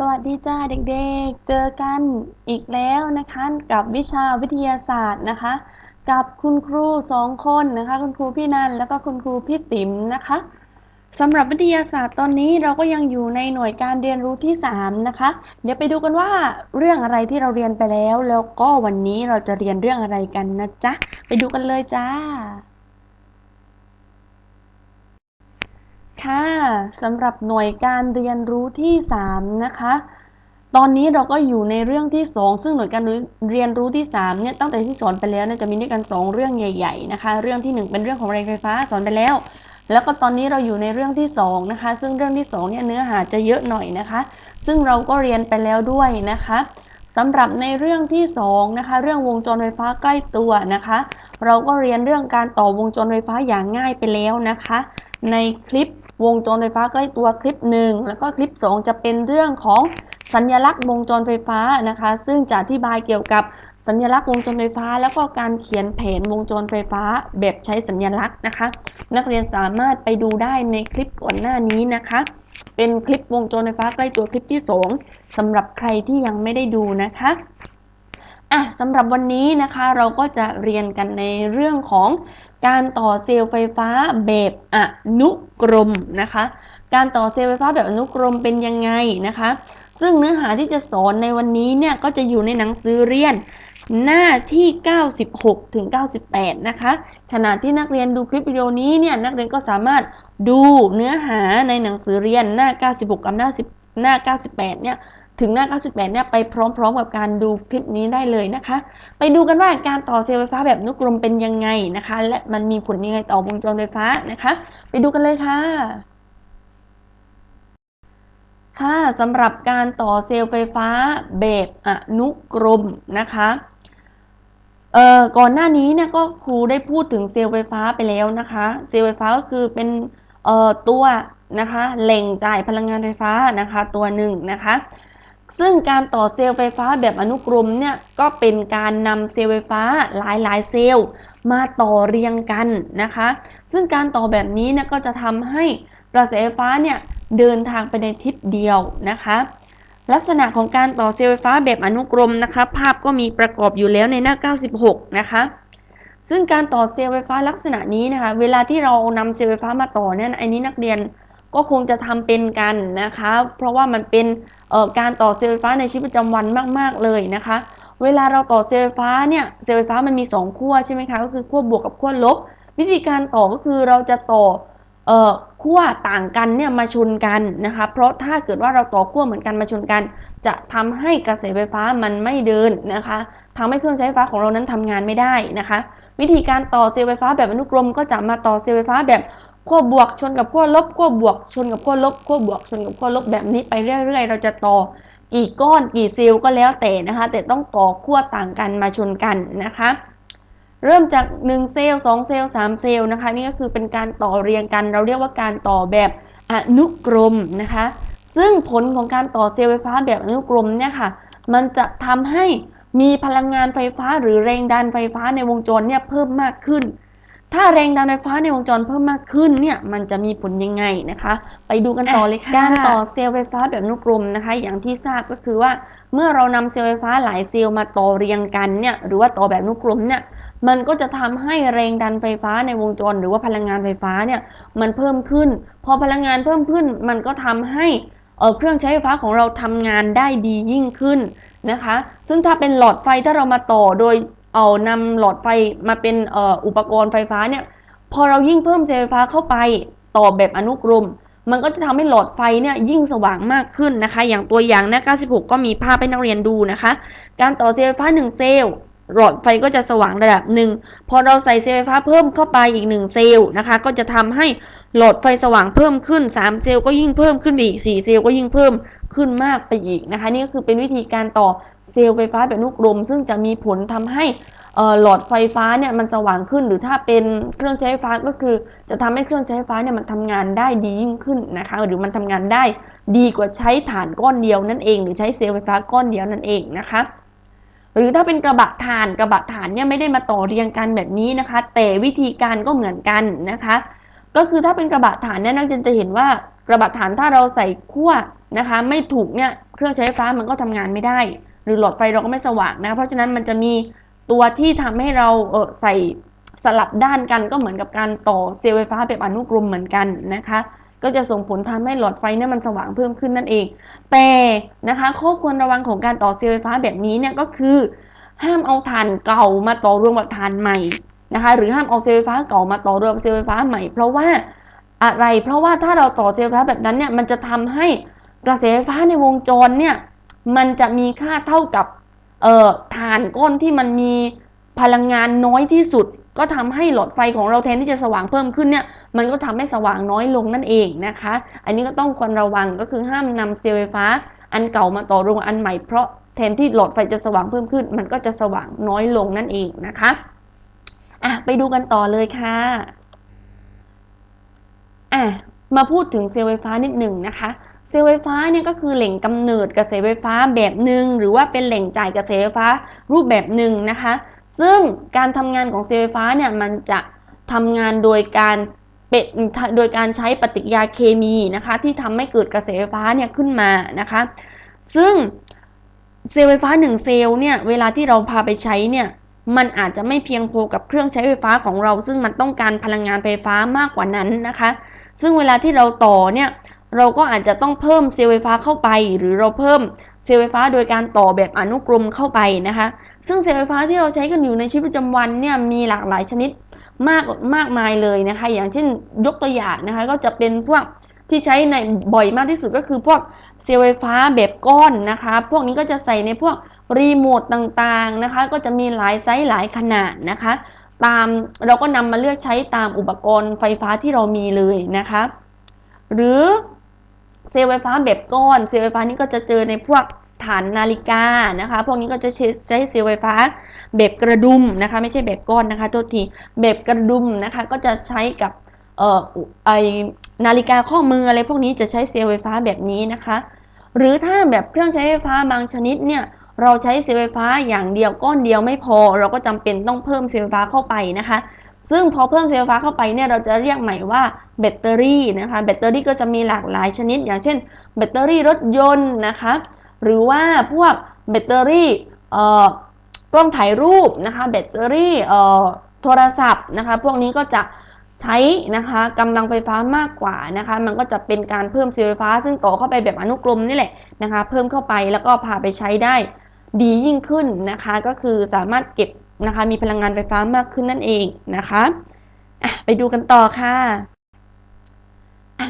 สวัสดีจ้าเด็กๆ เจอกันอีกแล้วนะคะกับวิชาวิทยาศาสตร์นะคะ กับคุณครูสองคนนะคะ คุณครูพี่นันแล้วก็คุณครูพี่ติ๋มนะคะสำหรับวิทยาศาสตร์ตอนนี้เราก็ยังอยู่ในหน่วยการเรียนรู้ที่ 3 นะคะ เดี๋ยวไปดูกันว่าเรื่องอะไรที่เราเรียนไปแล้ว แล้วก็วันนี้เราจะเรียนเรื่องอะไรกันนะจ๊ะไปดูกันเลยจ้า ค่ะสำหรับหน่วยการเรียนรู้ที่ 3 นะคะ ตอนนี้เราก็อยู่ในเรื่องที่ 2 ซึ่งหน่วยการเรียนรู้ที่3เนี่ยตั้งแต่ที่สอนไปแล้วเนี่ยจะมีด้วยกัน 2 เรื่องใหญ่ ๆ นะคะ เรื่องที่ 1 เป็นเรื่องของแรงไฟฟ้าสอนไปแล้ว แล้วก็ตอนนี้เราอยู่ในเรื่องที่2นะคะ ซึ่งเรื่องที่2เนี่ยเนื้อหาจะเยอะหน่อยนะคะ ซึ่งเราก็เรียนไปแล้วด้วยนะคะสำหรับในเรื่องที่2นะคะเรื่องวงจรไฟฟ้าใกล้ตัวนะคะ เราก็เรียนเรื่องการต่อวงจรไฟฟ้าอย่างง่ายไปแล้วนะคะ ในคลิป วงจรไฟฟ้าใกล้ตัวคลิป 1 แล้วก็คลิป 2 จะเป็นเรื่องของสัญลักษณ์วงจรไฟฟ้านะคะ ซึ่งจะอธิบายเกี่ยวกับสัญลักษณ์วงจรไฟฟ้า แล้วก็การเขียนแผนวงจรไฟฟ้าแบบใช้สัญลักษณ์นะคะ นักเรียนสามารถไปดูได้ในคลิปก่อนหน้านี้นะคะ เป็นคลิปวงจรไฟฟ้าใกล้ตัวคลิปที่ 2สำหรับใครที่ยังไม่ได้ดูนะคะอะสำหรับวันนี้นะคะเราก็จะเรียนกันในเรื่องของ การต่อเซลล์ไฟฟ้าแบบอนุกรมนะคะ การต่อเซลล์ไฟฟ้าแบบอนุกรมเป็นยังไงนะคะ ซึ่งเนื้อหาที่จะสอนในวันนี้เนี่ยก็จะอยู่ในหนังสือเรียนหน้าที่ 96 ถึง 98 นะคะ ขณะที่นักเรียนดูคลิปวิดีโอนี้เนี่ยนักเรียนก็สามารถดูเนื้อหาในหนังสือเรียนหน้า 96 กับหน้า 10 หน้า 98 เนี่ย ถึงหน้า 98 เนี่ยไปพร้อมๆกับการดูคลิปนี้ได้เลยนะคะ ไปดูกันว่าการต่อเซลล์ไฟฟ้าแบบนุกลมเป็นยังไงนะคะ และมันมีผลยังไงต่อวงจรไฟฟ้านะคะ ไปดูกันเลยค่ะค่ะสำหรับการต่อเซลล์ไฟฟ้าแบบอนุกรมนะคะเอ่อก่อนหน้านี้เนี่ยก็ครูได้พูดถึงเซลล์ไฟฟ้าไปแล้วนะคะ เซลล์ไฟฟ้าก็คือเป็นเอ่อตัวนะคะแหล่งจ่ายพลังงานไฟฟ้านะคะตัวหนึ่งนะคะ ซึ่งการต่อเซลล์ไฟฟ้าแบบอนุกรมเนี่ยก็เป็นการนำเซลล์ไฟฟ้าหลายๆ เซลล์มาต่อเรียงกันนะคะ ซึ่งการต่อแบบนี้เนี่ยก็จะทำให้กระแสไฟฟ้าเนี่ยเดินทางไปในทิศเดียวนะคะ ลักษณะของการต่อเซลล์ไฟฟ้าแบบอนุกรมนะคะ ภาพก็มีประกอบอยู่แล้วในหน้า 96 นะคะ ซึ่งการต่อเซลล์ไฟฟ้าลักษณะนี้นะคะ เวลาที่เรานำเซลล์ไฟฟ้ามาต่อเนี่ยอันนี้นักเรียน ก็คงจะทำเป็นกันนะคะ เพราะว่ามันเป็นการต่อเซลล์ไฟฟ้าในชีวิตประจำวันมาก ๆ เลยนะคะ เวลาเราต่อเซลล์ไฟฟ้าเนี่ยเซลล์ไฟฟ้ามันมี 2 ขั้วใช่ไหมคะก็คือขั้วบวกกับขั้วลบ วิธีการต่อก็คือเราจะต่อเอ่อขั้วต่างกันเนี่ยมาชนกันนะคะ เพราะถ้าเกิดว่าเราต่อขั้วเหมือนกันมาชนกัน จะทำให้กระแสไฟฟ้ามันไม่เดินนะคะทำให้เครื่องใช้ไฟฟ้าของเรานั้นทำงานไม่ได้นะคะ วิธีการต่อเซลล์ไฟฟ้าแบบอนุกรมก็จะมาต่อเซลล์ไฟฟ้าแบบ ขั้วบวกชนกับขั้วลบขั้วบวกชนกับขั้วลบขั้วบวกชนกับขั้วลบแบบนี้ไปเรื่อยๆ เราจะต่อกี่ก้อนกี่เซลล์ก็แล้วแต่นะคะ แต่ต้องต่อขั้วต่างกันมาชนกันนะคะ เริ่มจาก 1 เซลล์2เซลล์3เซลล์นะคะ นี่ก็คือเป็นการต่อเรียงกัน เราเรียกว่าการต่อแบบอนุกรมนะคะ ซึ่งผลของการต่อเซลล์ไฟฟ้าแบบอนุกรมเนี่ยค่ะ มันจะทำให้มีพลังงานไฟฟ้าหรือแรงดันไฟฟ้าในวงจรเนี่ยเพิ่มมากขึ้น ถ้าแรงดันไฟฟ้าในวงจรเพิ่มมากขึ้นเนี่ยมันจะมีผลยังไงนะคะ ไปดูกันต่อเลยค่ะการต่อเซลล์ไฟฟ้าแบบนุกรมนะคะ อย่างที่ทราบก็คือว่า เมื่อเรานำเซลล์ไฟฟ้าหลายเซลล์มาต่อเรียงกันเนี่ยหรือว่าต่อแบบนุกรมเนี่ยมันก็จะทำให้แรงดันไฟฟ้าในวงจร หรือว่าพลังงานไฟฟ้าเนี่ยมันเพิ่มขึ้น พอพลังงานเพิ่มขึ้น มันก็ทำให้เครื่องใช้ไฟฟ้าของเราทำงานได้ดียิ่งขึ้นนะคะ ซึ่งถ้าเป็นหลอดไฟถ้าเรามาต่อโดย เอานำหลอดไฟมาเป็นอุปกรณ์ไฟฟ้าเนี่ยพอเรายิ่งเพิ่มเซลล์ไฟฟ้าเข้าไปต่อแบบอนุกรม มันก็จะทำให้หลอดไฟเนี่ยยิ่งสว่างมากขึ้นนะคะ อย่างตัวอย่างหน้า96 ก็มีภาพให้นักเรียนดูนะคะ การต่อเซลล์ไฟฟ้า 1 เซลล์หลอดไฟก็จะสว่างระดับหนึ่ง พอเราใส่เซลล์ไฟฟ้าเพิ่มเข้าไปอีก 1 เซลล์นะคะ ก็จะทำให้หลอดไฟสว่างเพิ่มขึ้น 3 เซลล์ก็ยิ่งเพิ่มขึ้นอีก 4 เซลล์ก็ยิ่งเพิ่ม ขึ้นมากไปอีกนะคะ นี่ก็คือเป็นวิธีการต่อเซลล์ไฟฟ้าแบบอนุกรมซึ่งจะมีผลทำให้หลอดไฟฟ้าเนี่ยมันสว่างขึ้น หรือถ้าเป็นเครื่องใช้ไฟฟ้าก็คือ จะทำให้เครื่องใช้ไฟฟ้าเนี่ยมันทำงานได้ดียิ่งขึ้นนะคะ หรือมันทำงานได้ดีกว่าใช้ฐานก้อนเดียวนั่นเอง หรือใช้เซลล์ไฟฟ้าก้อนเดียวนั่นเองนะคะหรือถ้าเป็นกระบะถ่านกระบะถ่านเนี่ยไม่ได้มาต่อเรียงกันแบบนี้นะคะ แต่วิธีการก็เหมือนกันนะคะ ก็คือถ้าเป็นกระบะถ่านเนี่ยนักเรียนจะเห็นว่ากระบะถ่านถ้าเราใส่ขั้ว นะคะ ไม่ถูกเนี่ยเครื่องใช้ไฟฟ้ามันก็ทำงานไม่ได้ หรือหลอดไฟเราก็ไม่สว่างนะคะเพราะฉะนั้นมันจะมีตัวที่ทำให้เราเออใส่สลับด้านกันก็เหมือนกับการต่อเซลล์ไฟฟ้าแบบอนุกรมเหมือนกันนะคะ ก็จะส่งผลทำให้หลอดไฟเนี่ยมันสว่างเพิ่มขึ้นนั่นเอง แต่นะคะข้อควรระวังของการต่อเซลล์ไฟฟ้าแบบนี้เนี่ยก็คือ ห้ามเอาถ่านเก่ามาต่อรวมกับถ่านใหม่นะคะหรือห้ามเอาเซลล์ไฟฟ้าเก่ามาต่อรวมเซลล์ไฟฟ้าใหม่ เพราะว่าอะไรเพราะว่าถ้าเราต่อเซลล์ไฟฟ้าแบบนั้นเนี่ยมันจะทำให้ กระแสไฟฟ้าในวงจรเนี่ย มันจะมีค่าเท่ากับเอ่อถ่านก้อนที่มันมีพลังงานน้อยที่สุด ก็ทำให้หลอดไฟของเราแทนที่จะสว่างเพิ่มขึ้นเนี่ย มันก็ทำให้สว่างน้อยลงนั่นเองนะคะ อันนี้ก็ต้องควรระวังก็คือห้ามนำเซลล์ไฟฟ้า อันเก่ามาต่อรวมอันใหม่เพราะแทนที่หลอดไฟจะสว่างเพิ่มขึ้น มันก็จะสว่างน้อยลงนั่นเองนะคะอะไปดูกันต่อเลยค่ะอะมาพูดถึงเซลล์ไฟฟ้านิดหนึ่งนะคะ เซลล์ไฟฟ้าเนี่ยก็คือแหล่งกำเนิดกระแสไฟฟ้าแบบหนึ่งหรือว่าเป็นแหล่งจ่ายกระแสไฟฟ้ารูปแบบหนึ่งนะคะ ซึ่งการทำงานของเซลล์ไฟฟ้าเนี่ยมันจะทำงานโดยการเป็นโดยการใช้ปฏิกิริยาเคมีนะคะ ที่ทำให้เกิดกระแสไฟฟ้าเนี่ยขึ้นมานะคะ ซึ่งเซลล์ไฟฟ้าหนึ่งเซลล์เนี่ยเวลาที่เราพาไปใช้เนี่ยมันอาจจะไม่เพียงพอกับเครื่องใช้ไฟฟ้าของเรา ซึ่งมันต้องการพลังงานไฟฟ้ามากกว่านั้นนะคะ ซึ่งเวลาที่เราต่อเนี่ย เราก็อาจจะต้องเพิ่มเซลล์ไฟฟ้าเข้าไป หรือเราเพิ่มเซลล์ไฟฟ้าโดยการต่อแบบอนุกรมเข้าไปนะคะ ซึ่งเซลล์ไฟฟ้าที่เราใช้กันอยู่ในชีวิตประจำวันเนี่ยมีหลากหลายชนิดมากมากมายเลยนะคะ อย่างเช่นยกตัวอย่างนะคะ ก็จะเป็นพวกที่ใช้ในบ่อยมากที่สุดก็คือพวกเซลล์ไฟฟ้าแบบก้อนนะคะ พวกนี้ก็จะใส่ในพวกรีโมทต่างๆนะคะ ก็จะมีหลายไซส์หลายขนาดนะคะ ตามเราก็นำมาเลือกใช้ตามอุปกรณ์ไฟฟ้าที่เรามีเลยนะคะ หรือ เซลล์ไฟฟ้าแบบก้อน เซลล์ไฟฟ้านี้ก็จะเจอในพวกฐานนาฬิกานะคะ พวกนี้ก็จะใช้เซลล์ไฟฟ้าแบบกระดุมนะคะ ไม่ใช่แบบก้อนนะคะโทษทีแบบกระดุมนะคะ ก็จะใช้กับเอ่อไอนาฬิกาข้อมืออะไรพวกนี้จะใช้เซลล์ไฟฟ้าแบบนี้นะคะ หรือถ้าแบบเครื่องใช้ไฟฟ้าบางชนิดเนี่ยเราใช้เซลล์ไฟฟ้าอย่างเดียวก้อนเดียวไม่พอ เราก็จำเป็นต้องเพิ่มเซลล์ไฟฟ้าเข้าไปนะคะ ซึ่งพอเพิ่มเซลล์ไฟฟ้าเข้าไปเนี่ยเราจะเรียกใหม่ว่าแบตเตอรี่นะคะแบตเตอรี่ก็จะมีหลากหลายชนิด อย่างเช่น แบตเตอรี่รถยนต์นะคะหรือว่าพวกแบตเตอรี่เอ่อกล้องถ่ายรูปนะคะแบตเตอรี่เอ่อโทรศัพท์นะคะพวกนี้ก็จะใช้นะคะกำลังไฟฟ้ามากกว่านะคะมันก็จะเป็นการเพิ่มเซลล์ไฟฟ้า ซึ่งต่อเข้าไปแบบอนุกรมนี่แหละนะคะเพิ่มเข้าไปแล้วก็พาไปใช้ได้ดียิ่งขึ้นนะคะก็คือสามารถเก็บ นะคะ มีพลังงานไฟฟ้ามากขึ้นนั่นเองนะคะะไปดูกันต่อค่ะ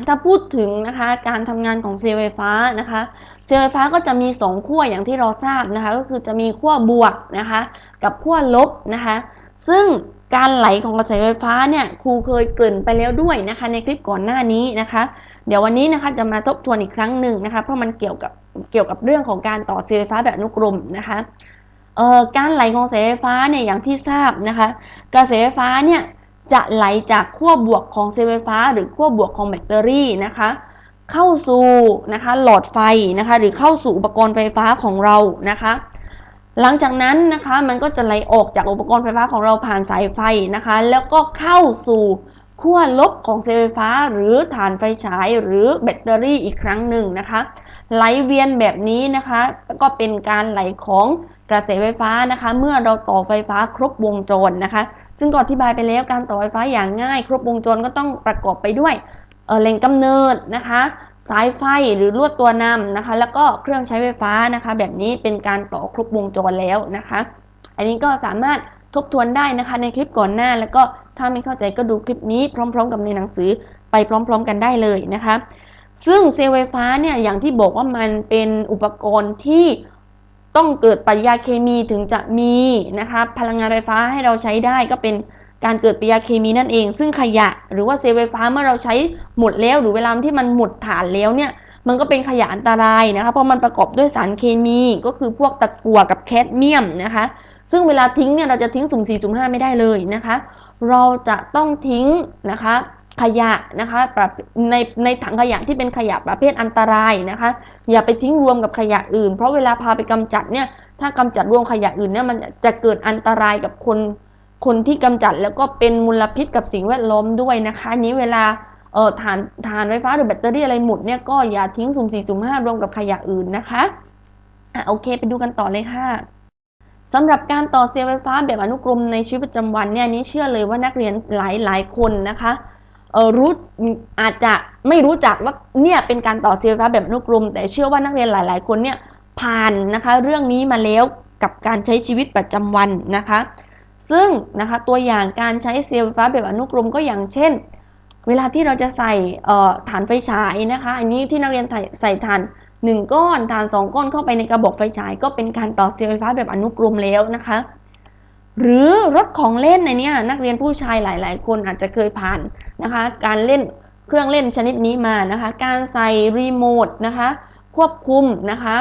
ถ้าพูดถึงนะคะการทำงานของเซลล์ไฟฟ้านะคะ เซลล์ไฟฟ้าก็จะมีสองขั้วอย่างที่เราทราบนะคะ ก็คือจะมีขั้วบวกนะคะ กับขั้วลบนะคะ ซึ่งการไหลของกระแสไฟฟ้าเนี่ยครูเคยเกริ่นไปแล้วด้วยนะคะ ในคลิปก่อนหน้านี้นะคะ เดี๋ยววันนี้นะคะจะมาทบทวนอีกครั้งหนึ่งนะคะ เพราะมันเกี่ยวกับเกี่ยวกับเรื่องของการต่อเซลล์ไฟฟ้าแบบอนุกรมนะคะ การไหลของกระแสไฟฟ้าเนี่ยอย่างที่ทราบนะคะกระแสไฟฟ้าเนี่ยจะไหลจากขั้วบวกของเซลล์ไฟฟ้า หรือขั้วบวกของแบตเตอรี่นะคะ เข้าสู่นะคะหลอดไฟนะคะ หรือเข้าสู่อุปกรณ์ไฟฟ้าของเรานะคะ หลังจากนั้นนะคะมันก็จะไหลออกจากอุปกรณ์ไฟฟ้าของเราผ่านสายไฟนะคะ แล้วก็เข้าสู่ขั้วลบของเซลล์ไฟฟ้า หรือฐานไฟฉายหรือแบตเตอรี่อีกครั้งหนึ่งนะคะ ไหลเวียนแบบนี้นะคะ ก็เป็นการไหลของ กระแสไฟฟ้านะคะ เมื่อเราต่อไฟฟ้าครบวงจรนะคะ ซึ่งก่อนอธิบายไปแล้วการต่อไฟฟ้าอย่างง่าย ครบวงจรก็ต้องประกอบไปด้วยเแหล่งกำเนิดนะคะ สายไฟหรือลวดตัวนำนะคะ แล้วก็เครื่องใช้ไฟฟ้านะคะ แบบนี้เป็นการต่อครบวงจรแล้วนะคะ อันนี้ก็สามารถทบทวนได้นะคะในคลิปก่อนหน้า แล้วก็ถ้าไม่เข้าใจก็ดูคลิปนี้พร้อม ๆ กับในหนังสือไปพร้อม ๆ กันได้เลยนะคะ ซึ่งเซลล์ไฟฟ้าเนี่ยอย่างที่บอกว่ามันเป็นอุปกรณ์ที่ ต้องเกิดปฏิกิริยาเคมีถึงจะมีนะคะพลังงานไฟฟ้าให้เราใช้ได้ก็เป็นการเกิดปฏิกิริยาเคมีนั่นเอง ซึ่งขยะหรือว่าเซลล์ไฟฟ้าเมื่อเราใช้หมดแล้ว หรือเวลาที่มันหมดฐานแล้วเนี่ยมันก็เป็นขยะอันตรายนะคะเพราะมันประกอบด้วยสารเคมีก็คือพวกตะกั่วกับแคดเมียมนะคะ ซึ่งเวลาทิ้งเนี่ยเราจะทิ้งสุ่มสี่สุ่มห้าไม่ได้เลยนะคะ เราจะต้องทิ้งนะคะ ขยะนะคะในในถังขยะที่เป็นขยะประเภทอันตรายนะคะ อย่าไปทิ้งรวมกับขยะอื่น เพราะเวลาพาไปกำจัดเนี่ยถ้ากำจัดรวมขยะอื่นเนี่ยมันจะเกิดอันตรายกับคนคนที่กำจัดแล้วก็เป็นมลพิษกับสิ่งแวดล้อมด้วยนะคะนี้เวลาเอ่อถ่านถ่านไฟฟ้าหรือแบตเตอรี่อะไรหมดเนี่ยก็อย่าทิ้งสุ่มสี่สุ่มห้ารวมกับขยะอื่นนะคะอะโอเคไปดูกันต่อเลยค่ะสำหรับการต่อเซลล์ไฟฟ้าแบบอนุกรมในชีวิตประจำวันเนี่ยนี้เชื่อเลยว่านักเรียนหลายหลายคนนะคะ รู้อาจจะไม่รู้จักว่าเนี่ยเป็นการต่อเซลล์ไฟฟ้าแบบอนุกรม แต่เชื่อว่านักเรียนหลาย ๆ คนเนี่ยผ่านนะคะ เรื่องนี้มาแล้วกับการใช้ชีวิตประจำวันนะคะ ซึ่งนะคะตัวอย่างการใช้เซลล์ไฟฟ้าแบบอนุกรมก็อย่างเช่น เวลาที่เราจะใส่ฐานไฟฉายนะคะ อันนี้ที่นักเรียนใส่ใส่ฐาน1ก้อนฐาน 2 ก้อนเข้าไปในกระบอกไฟฉาย ก็เป็นการต่อเซลล์ไฟฟ้าแบบอนุกรมแล้วนะคะ หรือรถของเล่นในนี้นักเรียนผู้ชายหลาย ๆ คนอาจจะเคยผ่านนะคะ การเล่นเครื่องเล่นชนิดนี้มานะคะ การใส่รีโมทนะคะ ควบคุมนะคะ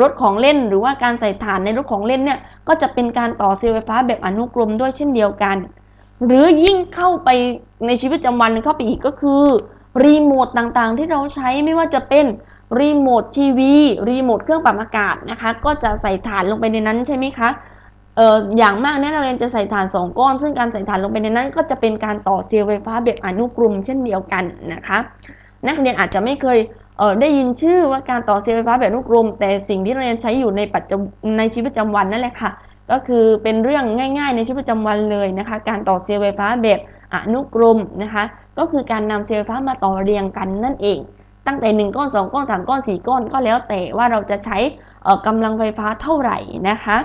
รถของเล่นหรือว่าการใส่ฐานในรถของเล่นเนี่ยก็จะเป็นการต่อเซลล์ไฟฟ้าแบบอนุกรมด้วยเช่นเดียวกัน หรือยิ่งเข้าไปในชีวิตประจำวันเข้าไปอีกก็คือรีโมทต่างๆ ที่เราใช้ไม่ว่าจะเป็นรีโมททีวีรีโมทเครื่องปรับอากาศนะคะ ก็จะใส่ฐานลงไปในนั้นใช่ไหมคะ เอ่ออย่างมากเนี่ยนักเรียนจะใส่ฐาน 2 ก้อน ซึ่งการใส่ฐานลงไปในนั้นก็จะเป็นการต่อเซลล์ไฟฟ้าแบบอนุกรมเช่นเดียวกันนะคะ นักเรียนอาจจะไม่เคยเอ่อได้ยินชื่อว่าการต่อเซลล์ไฟฟ้าแบบอนุกรม แต่สิ่งที่นักเรียนใช้อยู่ในปัจจุในชีวิตประจำวันนั่นแหละค่ะ ก็คือเป็นเรื่องง่าย ๆ ในชีวิตประจำวันเลยนะคะ การต่อเซลล์ไฟฟ้าแบบอนุกรมนะคะ ก็คือการนำเซลล์ไฟฟ้ามาต่อเรียงกันนั่นเอง ตั้งแต่ 1 ก้อน 2 ก้อน 3 ก้อน 4 ก้อนก็แล้วแต่ว่าเราจะใช้เอ่อกำลังไฟฟ้าเท่าไหร่นะคะ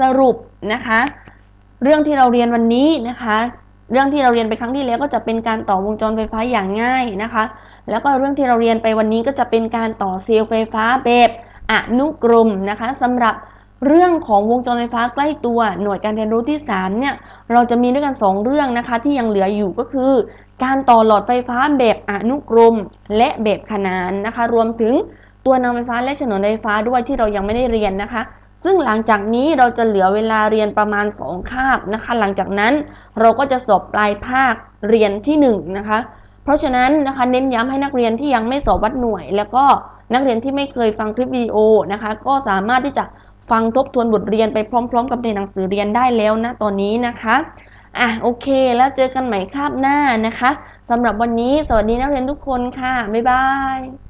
สรุปนะคะ เรื่องที่เราเรียนวันนี้นะคะ เรื่องที่เราเรียนไปครั้งที่แล้วก็จะเป็นการต่อวงจรไฟฟ้าอย่างง่ายนะคะ แล้วก็เรื่องที่เราเรียนไปวันนี้ก็จะเป็นการต่อเซลล์ไฟฟ้าแบบอนุกรมนะคะสำหรับเรื่องของวงจรไฟฟ้าใกล้ตัวหน่วยการเรียนรู้ที่ 3 เนี่ย เราจะมีด้วยกัน 2 เรื่องนะคะ ที่ยังเหลืออยู่ก็คือ การต่อหลอดไฟฟ้าแบบอนุกรม และแบบขนานนะคะ รวมถึงตัวนำไฟฟ้าและฉนวนไฟฟ้าด้วยที่เรายังไม่ได้เรียนนะคะ ซึ่งหลังจากนี้เราจะเหลือเวลาเรียนประมาณ 2 คาบนะคะ หลังจากนั้นเราก็จะสอบปลายภาคเรียนที่ 1 นะคะ เพราะฉะนั้นนะคะเน้นย้ำให้นักเรียนที่ยังไม่สอบวัดหน่วย แล้วก็นักเรียนที่ไม่เคยฟังคลิปวิดีโอนะคะ ก็สามารถที่จะฟังทบทวนบทเรียนไปพร้อม ๆ กับในหนังสือเรียนได้แล้วนะตอนนี้นะคะอะโอเค แล้วเจอกันใหม่คาบหน้านะคะสำหรับวันนี้สวัสดีนักเรียนทุกคนค่ะบ๊ายบาย